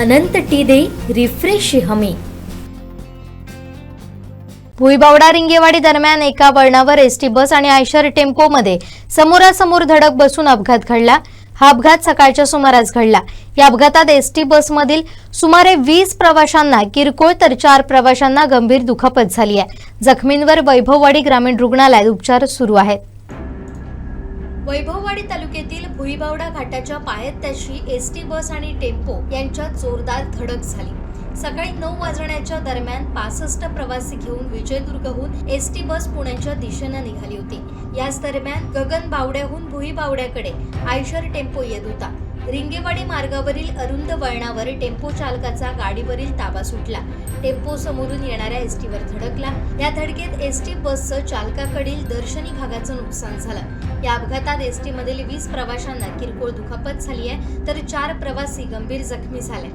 अनंत T दे refresh हमी. भुईबावडा रिंगेवाडी दरम्यान एका वळणावर एसटी बस आणि आयशर टेम्पोमध्ये समोरासमोर धडक बसून अपघात घडला. हा अपघात सकाळच्या सुमारास घडला. या अपघातात एसटी बसमधील सुमारे वीस प्रवाशांना किरकोळ तर चार प्रवाशांना गंभीर दुखापत झाली आहे. जखमींवर वैभववाडी ग्रामीण रुग्णालयात उपचार सुरू आहेत. वैभववाडी तालुक्यातील भुईबावडा घाटाच्या पायथ्याशी एस टी बस आणि टेम्पो यांच्यात जोरदार धडक झाली. सकाळी नऊ वाजण्याच्या दरम्यान पासष्ट प्रवासी घेऊन विजयदुर्गहून एस टी बस पुण्याच्या दिशेनं निघाली होती. याच दरम्यान गगन बावड्याहून भुईबावड्याकडे आयशर टेम्पो येत होता. रिंगेवाडी मार्गावरील अरुंद वळणावर टेम्पो चालकाचा गाडीवरील ताबा सुटला. टेम्पो समोरून येणाऱ्या एसटीवर धडकला. या धडकेत एसटी बसचं चालकाकडील दर्शनी भागाचं नुकसान झालं. या अपघातात एसटीमधील वीस प्रवाशांना किरकोळ दुखापत झाली आहे तर चार प्रवासी गंभीर जखमी झाले.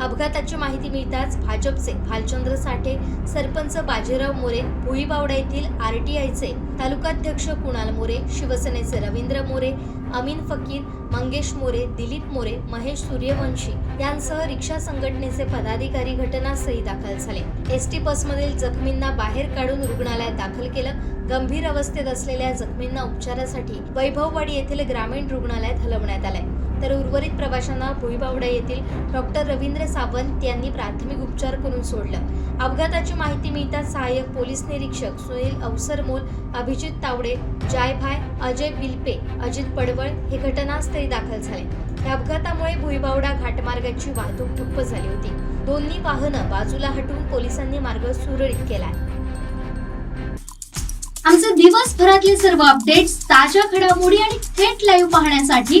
अपघाताची माहिती मिळताच भाजपचे भालचंद्र साठे सरपंच बाजीराव मोरे भुईबावडा येथील आरटीआयचे तालुकाध्यक्ष कुणाल मोरे शिवसेनेचे रवींद्र मोरे अमीन फकीर मंगेश मोरे दिलीप मोरे महेश सूर्यवंशी यांसह रिक्षा संघटनेचे पदाधिकारी घटनास्थळी दाखल झाले. एसटी बसमधील जखमींना बाहेर काढून रुग्णालयात दाखल केलं. गंभीर अवस्थेत असलेल्या जखमींना उपचारासाठी वैभववाडी येथील ग्रामीण रुग्णालयात हलवण्यात आलंय. तर उर्वरित प्रवाशांना भुईबावडा येथील डॉक्टर रवींद्र सावंत यांनी प्राथमिक उपचार करून सोडलं. अपघाताची माहिती मिळताच सहाय्यक पोलीस निरीक्षक सुनील अवसरमोल अभिजित तावडे जायभाय अजय बिल्पे अजित पडवळ हे घटनास्थळी दाखल झाले. या अपघातामुळे भुईबावडा घाटमार्गाची वाहतूक ठप्प झाली होती. दोन्ही वाहनं बाजूला हटवून पोलिसांनी मार्ग सुरळीत केला आमचे दिवसभरातले सर्व अपडेट्स ताज्या घडामोडी आणि थेट लाईव्ह पाहण्यासाठी